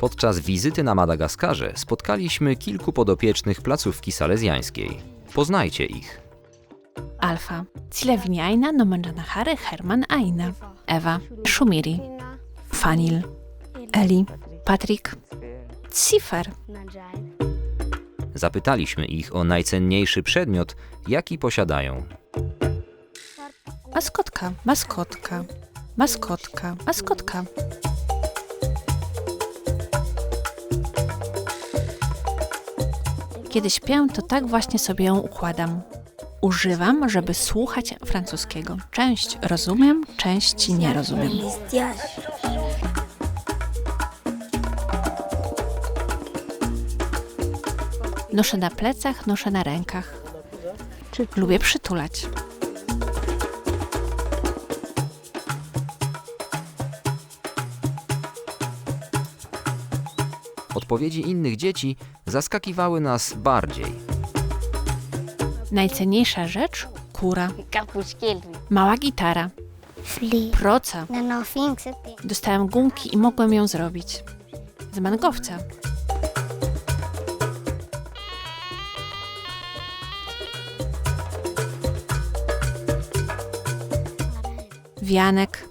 Podczas wizyty na Madagaskarze spotkaliśmy kilku podopiecznych placówki salezjańskiej. Poznajcie ich. Alfa. Cilewini Aina, Nomenjanahary, Herman Aina. Ewa. Shumiri. Fanil. Eli. Patryk. Cifer. Zapytaliśmy ich o najcenniejszy przedmiot, jaki posiadają. Maskotka, maskotka, maskotka, maskotka. Kiedy śpię, to tak właśnie sobie ją układam. Używam, żeby słuchać francuskiego. Część rozumiem, część nie rozumiem. Noszę na plecach, noszę na rękach. Lubię przytulać. Odpowiedzi innych dzieci zaskakiwały nas bardziej. Najcenniejsza rzecz? Kura. Mała gitara. Proca. Dostałem gumki i mogłem ją zrobić. Z mangowca. Wianek.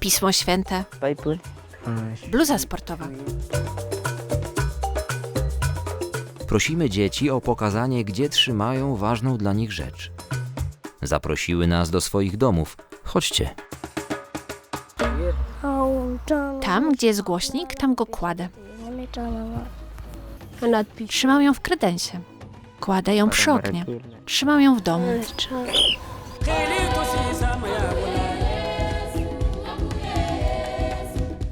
Pismo Święte bluza sportowa. Prosimy dzieci o pokazanie, gdzie trzymają ważną dla nich rzecz. Zaprosiły nas do swoich domów. Chodźcie. Tam, gdzie jest głośnik, tam go kładę. Trzymam ją w kredensie. Kładę ją przy oknie. Trzymam ją w domu.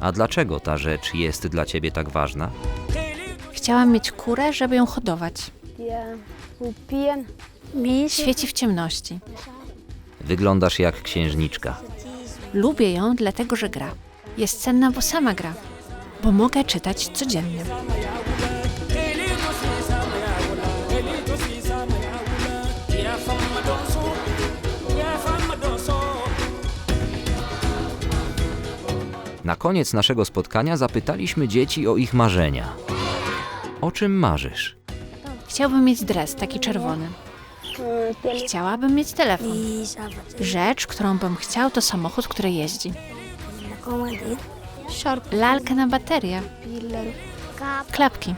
A dlaczego ta rzecz jest dla ciebie tak ważna? Chciałam mieć kurę, żeby ją hodować. Świeci w ciemności. Wyglądasz jak księżniczka. Lubię ją dlatego, że gra. Jest cenna, bo sama gra. Bo mogę czytać codziennie. Na koniec naszego spotkania zapytaliśmy dzieci o ich marzenia. O czym marzysz? Chciałbym mieć dres, taki czerwony. Chciałabym mieć telefon. Rzecz, którą bym chciał, to samochód, który jeździ. Lalkę na baterię. Klapki.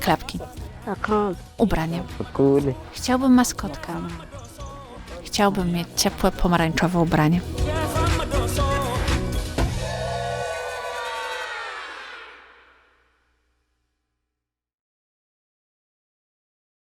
Klapki. Ubranie. Chciałbym maskotkę. Chciałbym mieć ciepłe pomarańczowe ubranie.